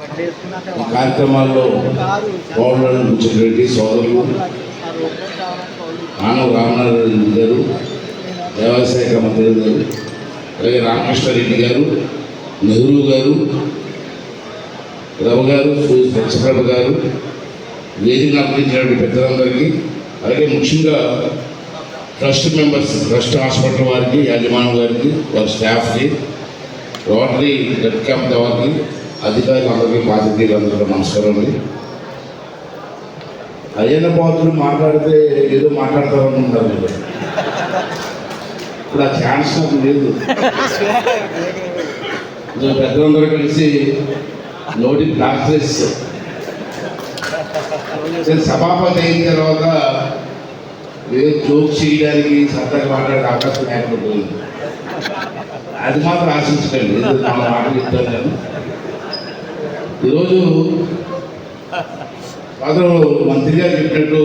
ఈ కార్యక్రమాల్లో పౌరులను ముచ్చిరెడ్డి సోదరులు ఆనవ రామనారాయణ గారు దేవాదాయ శాఖ మంత్రి గారు అలాగే రామకృష్ణారెడ్డి గారు నెహ్రూ గారు రవ గారు సత్యప్రభ గారు వేదిక అలంకరించినటువంటి పెద్దలందరికీ అలాగే ముఖ్యంగా ట్రస్ట్ మెంబర్స్ ట్రస్ట్ హాస్పిటల్ వారికి యాజమాన్ గారికి వారి స్టాఫ్కి రోటరీ బ్లడ్ క్యాంప్ వారికి అధికారులందరికీ పాత్రికేయులందరికీ నమస్కారం అండి అయ్యన్న పాత్రులు మాట్లాడితే ఏదో మాట్లాడతారనుకుంటారు మీరు. ఇప్పుడు ఆ ఛాన్స్ నాకు లేదు. నేను పెద్దలందరూ కలిసి నోటి ప్రాక్టీస్ నేను సభాపతి అయిన తర్వాత ఏదో జోక్ చేయడానికి సరదాగా మాట్లాడే అవకాశం లేకపోతుంది. అది మాత్రం ఆశించకండి. ఏదో నా మాటలు చెప్తాను నేను. ఈరోజు ఫాదర్ మంత్రి గారు చెప్పినట్టు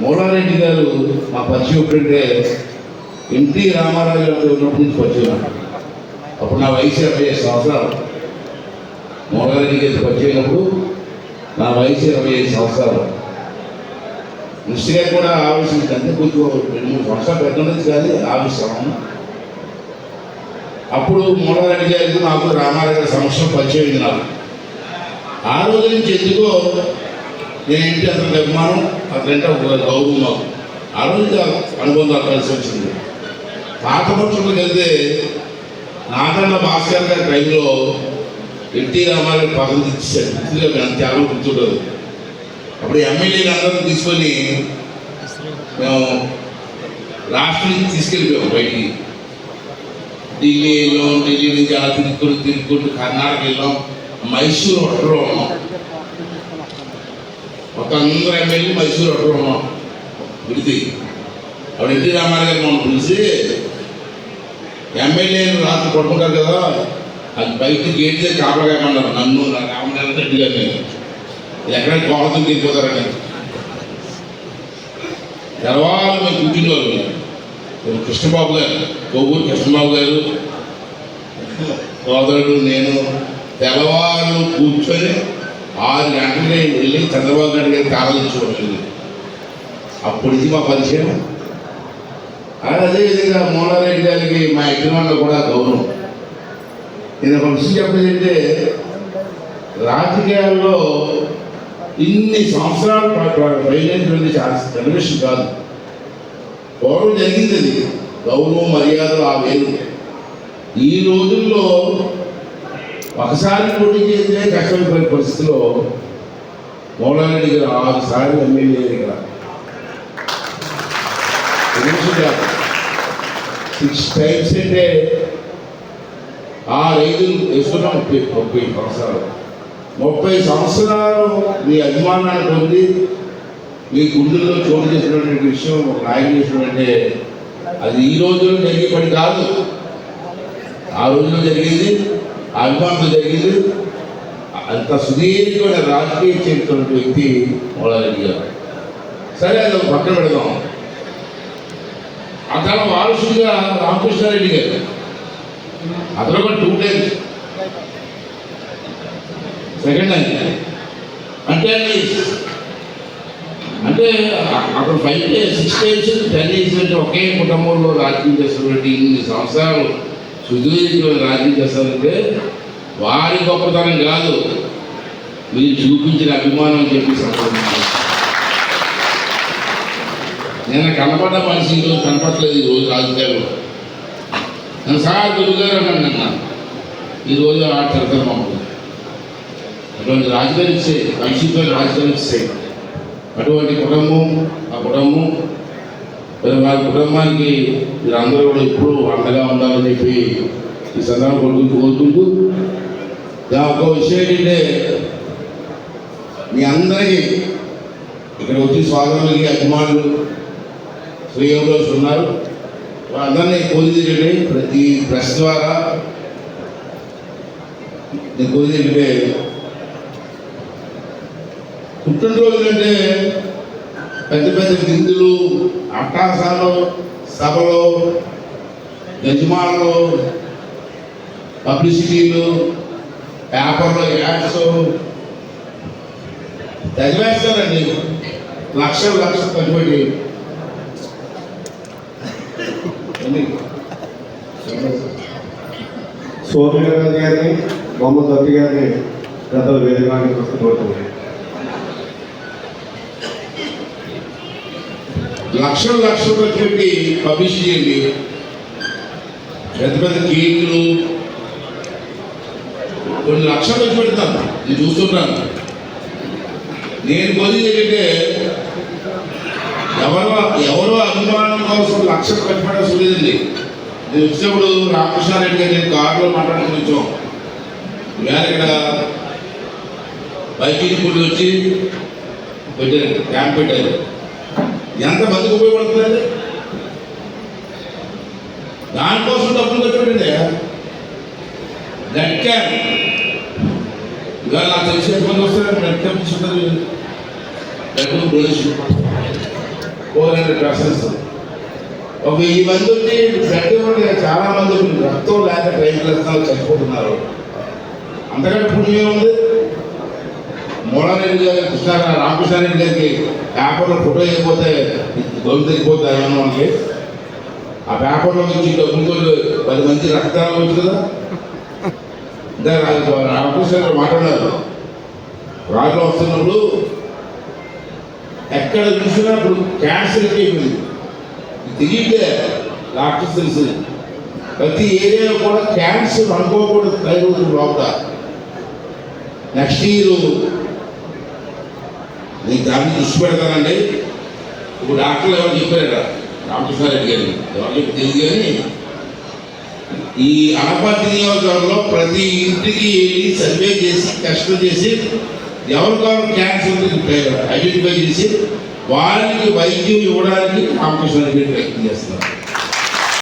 మూలారెడ్డి గారు మా పరిచయం ఎప్పుడంటే ఎన్టీ రామారావు గారితో ఉన్నప్పటి నుంచి పరిచయం అప్పుడు నా వయసు ఇరవై ఐదు సంవత్సరాలు. మూలారెడ్డి గారి పరిచయమైనప్పుడు నా వయసు ఇరవై ఐదు సంవత్సరాలు. దృష్టి గారు కూడా ఆలోచించింది అంటే కొంచెం రెండు మూడు సంవత్సరాలు పెద్ద నుంచి కానీ ఆలోచిస్తాము అప్పుడు మూలారెడ్డి గారికి నాకు రామారెడ్డి గారి సంవత్సరం పరిచయం నాకు? ఆ రోజు నుంచి ఎందుకో నేను ఇంటి అతనికి అభిమానం అతనంటే ఒక గౌరవం నాకు ఆ రోజు అనుబంధం కలిసి వచ్చింది. పాత పక్షులకు వెళ్తే నాదన్న భాస్కర్ గారి టైంలో ఎన్టీ రామారెడ్డి పదం ఇచ్చారు గుర్తుగా మేము చాలా గుర్తుండదు. అప్పుడు ఎమ్మెల్యేలు అందరం తీసుకొని మేము రాష్ట్రం నుంచి తీసుకెళ్ళిపోయాం బయటికి. ఢిల్లీ వెళ్ళాం ఢిల్లీ నుంచి అలా తిరుగుకుంటూ తిరుగుకుంటూ కర్ణాటక వెళ్ళాం మైసూర్ హోటల్లో ఉన్నాం ఒక అందరూ ఎమ్మెల్యే మైసూర్ హోటల్లో ఉన్నాం విడిది అప్పుడు ఎన్టీ రామారావు గారు మనం పిలిచి ఎమ్మెల్యేలు రాత్రి పడుకుంటారు కదా అది బయట గేట్ దగ్గర కాపలాగమన్నారు నన్ను నా రామనారాయణ రెడ్డి గారిని ఎక్కడికి కోపం తిరిగిపోతారని తర్వాత మేము కూర్చునేవాళ్ళు కృష్ణబాబు గారు. కొవ్వూరు కృష్ణబాబు గారు. సోదరుడు నేను తెల్లవారు కూర్చొని ఆరు గంటలకి వెళ్ళి చంద్రబాబు నాయుడు గారికి ఆరాధించుకోవాలి అప్పుడు ఇది మా పరిచయం. అదేవిధంగా మూలారెడ్డి గారికి మా యజమానులు కూడా గౌరవం. నేను ఒక విషయం చెప్పేదంటే రాజకీయాల్లో ఇన్ని సంవత్సరాలు పైన బయలుదేరినటువంటి కాదు. పూర్వం జరిగింది. అది గౌరవం మర్యాదలు ఆ వేరు. ఈ రోజుల్లో ఒకసారి పోటీ చేస్తే కష్టమైపోయిన పరిస్థితిలో మౌలారెడ్డి గారు ఆరు సార్లు ఎమ్మెల్యే దగ్గర సిక్స్ టైమ్స్ అంటే ఆ రైతు వేసుకున్న ముప్పై ముప్పై సంవత్సరాలు. ముప్పై సంవత్సరాలు మీ అభిమానాన్ని పొంది మీ గుండెల్లో చోటు చేసినటువంటి విషయం ఒక నాయకుడు చేసినటువంటి అది ఈ రోజుల్లో జరిగే పని కాదు. ఆ రోజుల్లో జరిగింది ఆ అభిమానంతో జరిగింది అంత సుదీర్ఘమైన రాజకీయ చరిత్ర వ్యక్తి మౌలారెడ్డి గారు. సరే అది ఒక పక్కన పెడదాం. అతను వారసుడిగా రామకృష్ణారెడ్డి గారు. అతను ఒక టూ టైమ్స్. Second time. అంటే అండి అంటే అక్కడ five six times ten years అంటే ఒకే కుటుంబంలో రాజకీయం చేస్తున్నటువంటి ఇన్ని సంవత్సరాలు సుదీర్ఘమైన రాజకీయం చేస్తారంటే వారి గొప్పతనం కాదు. మీరు చూపించిన అభిమానం అని చెప్పి సంతోషం నేను కనపడ్డ మనిషి ఈరోజు కనపట్లేదు ఈరోజు రాజకీయాల్లో. నన్ను సార్ గురుగారు అన్నాను నిన్న. ఈరోజు ఆ తిడతారు మమ్మల్ని అటువంటి రాజకీయాలు ఇచ్చే వైసీపీ రాజకీయాలు ఇస్తాయి అటువంటి కుటుంబం ఆ కుటుంబం మరి వారి కుటుంబానికి మీరందరూ కూడా ఎప్పుడు అండగా ఉండాలని చెప్పి ఈ సందర్భం కొడుకు కోరుకుంటూ నా ఒక విషయం ఏంటంటే మీ అందరికీ ఇక్కడ వచ్చి స్వాగతాలకి అభిమానులు శ్రీయోగులు ఉన్నారు. వాళ్ళందరినీ కోరిదింటే ప్రతి ప్రెస్ ద్వారా నేను కోరిదింటే పుట్టినరోజులంటే పెద్ద పెద్ద విందులు అట్టాసాలు సభలు యజమానులు పబ్లిసిటీలు పేపర్లో యాడ్స్. చదివేస్తారండి లక్షలు లక్షలు తగ్గిపెట్టి ఎన్ని? గారిని మొహమ్మద్ రఫీ గారిని గత వేదికడానికి కోరుతున్నాను. లక్షల లక్షలు ఖర్చు పెట్టి పబ్లిష్ చేయండి. పెద్ద పెద్ద కేకులు కొన్ని లక్షలు ఖర్చు పెడతాను. నేను చూస్తుంటాను. నేను కొద్ది ఏంటంటే ఎవరో ఎవరో అభిమానం కోసం లక్షలు ఖర్చు పెట్టాల్సి లేదండి నేను వచ్చినప్పుడు రామకృష్ణారెడ్డి గారు నేను కారులో మాట్లాడుకుని వచ్చాం. వేరే ఇక్కడ బైకింగ్ కూడా వచ్చి పెట్టారు. క్యాంప్ పెట్టారు. ఎంత మందికి ఉపయోగపడుతుంది దానికోసం డబ్బులు ఖర్చు పెట్టండి బ్లడ్ ఇవాళ నాకు తెలిసి ఎంతమంది వస్తారు తీసుకుంటారు ఫోర్ హండ్రెడ్ పర్సన్స్ ఒక ఈ మంది వచ్చి బ్లడ్ చాలా మంది రక్తం లేక ట్రైన్ చేస్తున్నారు చనిపోతున్నారు అంతకంటే పుణ్యం ఉంది రెడ్డి గారు కృష్ణ రామకృష్ణారెడ్డి గారికి పేపర్లో ఫోటో వేయకపోతే గొంతు తెగిపోతాయి మనకి? ఆ పేపర్లో నుంచి డబ్బులతో పది మంది రక్తాలు వచ్చు కదా? ఇంకా రామకృష్ణ గారు మాట్లాడారు. రాజులో వస్తున్నప్పుడు ఎక్కడ చూసినా ఇప్పుడు క్యాన్సర్ అయిపోయింది దిగితే డాక్టర్స్ తెలుసు. ప్రతి ఏరియాలో కూడా క్యాన్సర్ అనుకోకూడదు తయారు లోపల. నెక్స్ట్ ఇయర్ నేను దాన్ని దృష్టి పెడతానండి ఇప్పుడు డాక్టర్లు ఎవరు చెప్పారట రామకృష్ణారెడ్డి గారు. ఎవరు చెప్పి తెలియదు కానీ ఈ అనపర్తి నియోజకవర్గంలో ప్రతి ఇంటికి వెళ్ళి సర్వే చేసి టెస్ట్ చేసి ఎవరికారు క్యాన్సర్ ఐడెంటిఫై చేసి వారికి వైద్యం ఇవ్వడానికి రామకృష్ణారెడ్డి గారు ప్రయత్నం చేస్తున్నారు.